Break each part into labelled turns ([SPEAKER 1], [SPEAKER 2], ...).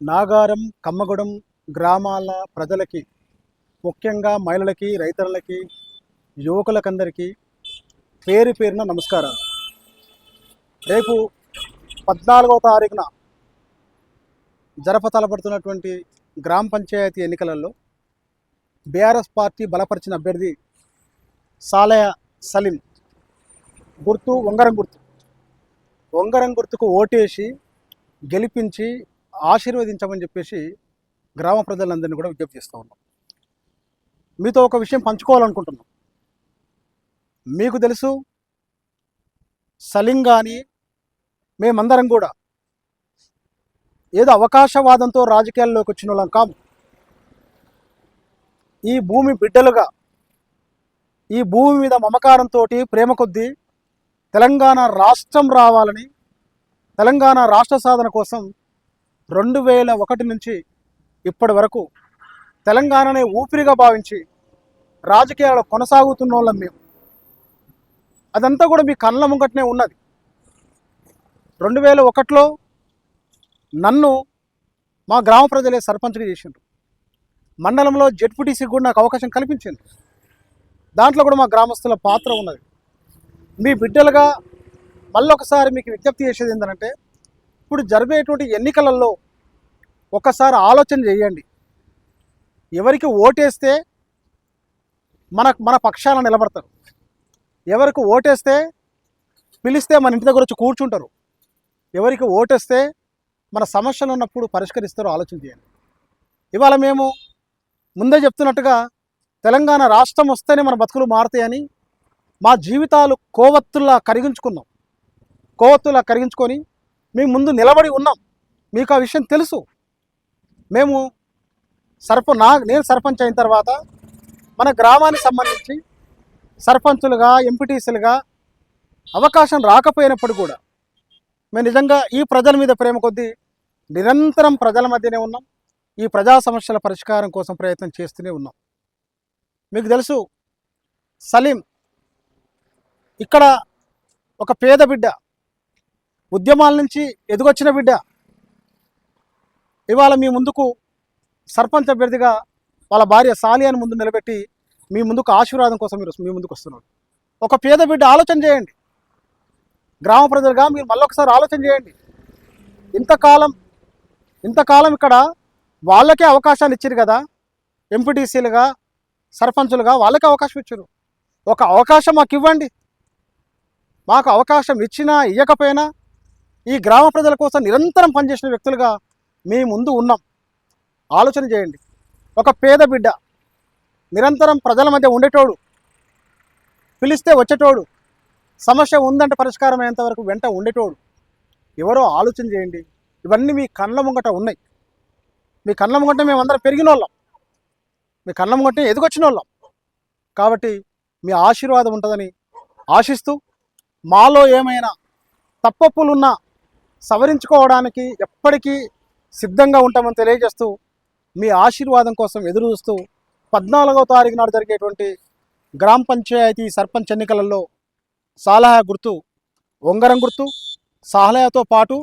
[SPEAKER 1] నాగారం కమ్మగూడెం గ్రామాల ప్రజలకి ముఖ్యంగా మహిళలకి రైతులకి యువకులకందరికీ పేరు పేరున నమస్కారాలు. రేపు పద్నాలుగవ తారీఖున జరపతలపడుతున్నటువంటి గ్రామ పంచాయతీ ఎన్నికలలో బీఆర్ఎస్ పార్టీ బలపరిచిన అభ్యర్థి సాలయ సలీం గుర్తు ఉంగరం గుర్తు. ఉంగరం గుర్తుకు ఓటేసి గెలిపించి ఆశీర్వదించమని చెప్పేసి గ్రామ ప్రజలందరినీ కూడా విజ్ఞప్తి చేస్తూ ఉన్నాం. మీతో ఒక విషయం పంచుకోవాలనుకుంటున్నాం. మీకు తెలుసు సలింగాని మేమందరం కూడా ఏదో అవకాశవాదంతో రాజకీయాల్లోకి వచ్చిన వాళ్ళం కాము. ఈ భూమి బిడ్డలుగా ఈ భూమి మీద మమకారంతో ప్రేమ కొద్దీ తెలంగాణ రాష్ట్రం రావాలని తెలంగాణ రాష్ట్ర సాధన కోసం రెండు వేల ఒకటి నుంచి ఇప్పటి వరకు తెలంగాణనే ఊపిరిగా భావించి రాజకీయాలు కొనసాగుతున్న వాళ్ళం మేము. అదంతా కూడా మీ కళ్ళ ముంగటనే ఉన్నది. రెండు వేల ఒకటిలో నన్ను మా గ్రామ ప్రజలే సర్పంచ్గా చేసిండ్రు. మండలంలో జెడ్పీటీసీకి కూడా నాకు అవకాశం కల్పించింది. దాంట్లో కూడా మా గ్రామస్తుల పాత్ర ఉన్నది. మీ బిడ్డలుగా మళ్ళొకసారి మీకు విజ్ఞప్తి చేసేది ఏంటంటే ఇప్పుడు జరిగేటువంటి ఎన్నికలలో ఒకసారి ఆలోచన చేయండి. ఎవరికి ఓటేస్తే మన మన పక్షాన నిలబడతారు. ఎవరికి ఓటేస్తే పిలిస్తే మన ఇంటి దగ్గర వచ్చి కూర్చుంటారు. ఎవరికి ఓటేస్తే మన సమస్యలు ఉన్నప్పుడు పరిష్కరిస్తారో ఆలోచన చేయండి. ఇవాళ మేము ముందే చెప్తున్నట్టుగా తెలంగాణ రాష్ట్రం వస్తేనే మన బతుకులు మారుతాయని మా జీవితాలు కోవత్తుల్లా కరిగించుకున్నాం. కోవత్తులా కరిగించుకొని మేము ముందు నిలబడి ఉన్నాం. మీకు ఆ విషయం తెలుసు. మేము సర్ప నా నేను సర్పంచ్ అయిన తర్వాత మన గ్రామానికి సంబంధించి సర్పంచులుగా ఎంపీటీసీలుగా అవకాశం రాకపోయినప్పుడు కూడా మేము నిజంగా ఈ ప్రజల మీద ప్రేమ కొద్దీ నిరంతరం ప్రజల మధ్యనే ఉన్నాం. ఈ ప్రజా సమస్యల పరిష్కారం కోసం ప్రయత్నం చేస్తూనే ఉన్నాం. మీకు తెలుసు సలీం ఇక్కడ ఒక పేద బిడ్డ ఉద్యమాల నుంచి ఎదుగొచ్చిన బిడ్డ. ఇవాళ మీ ముందుకు సర్పంచ్ అభ్యర్థిగా వాళ్ళ భార్య సాలియాని ముందు నిలబెట్టి మీ ముందుకు ఆశీర్వాదం కోసం మీరు మీ ముందుకు వస్తున్నాడు. ఒక పేద బిడ్డ ఆలోచన చేయండి. గ్రామ ప్రజలుగా మీరు మళ్ళొకసారి ఆలోచన చేయండి. ఇంతకాలం ఇంతకాలం ఇక్కడ వాళ్ళకే అవకాశాలు ఇచ్చారు కదా. ఎంపీటీసీలుగా సర్పంచులుగా వాళ్ళకే అవకాశం ఇచ్చారు ఒక అవకాశం మాకు ఇవ్వండి మాకు అవకాశం ఇచ్చినా ఇవ్వకపోయినా ఈ గ్రామ ప్రజల కోసం నిరంతరం పనిచేసిన వ్యక్తులుగా మీ ముందు ఉన్నాం. ఆలోచన చేయండి. ఒక పేద బిడ్డ నిరంతరం ప్రజల మధ్య ఉండేటోడు పిలిస్తే వచ్చేటోడు సమస్య ఉందంటే పరిష్కారం అయ్యేంత వరకు వెంట ఉండేటోడు. ఎవరో ఆలోచన చేయండి. ఇవన్నీ మీ కళ్ళ ముంగట ఉన్నాయి. మీ కళ్ళ ముంగట మేమందరం పెరిగిన వాళ్ళం మీ కళ్ళ ముంగట ఎదుగొచ్చిన వాళ్ళం కాబట్టి మీ ఆశీర్వాదం ఉంటుందని ఆశిస్తూ మాలో ఏమైనా తప్పప్పులున్నా సవరించుకోవడానికి ఎప్పటికీ సిద్ధంగా ఉంటామని తెలియజేస్తూ మీ ఆశీర్వాదం కోసం ఎదురు చూస్తూ పద్నాలుగవ తారీఖు నాడు జరిగేటువంటి గ్రామ పంచాయతీ సర్పంచ్ ఎన్నికలలో సాలహా గుర్తు ఉంగరం గుర్తు సాలహాతో పాటు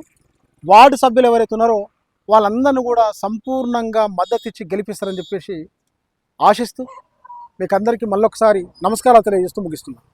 [SPEAKER 1] వార్డు సభ్యులు ఎవరైతే ఉన్నారో వాళ్ళందరినీ కూడా సంపూర్ణంగా మద్దతు ఇచ్చి గెలిపిస్తారని చెప్పేసి ఆశిస్తూ మీకు అందరికీ మళ్ళొకసారి నమస్కారాలు తెలియజేస్తూ ముగిస్తున్నాను.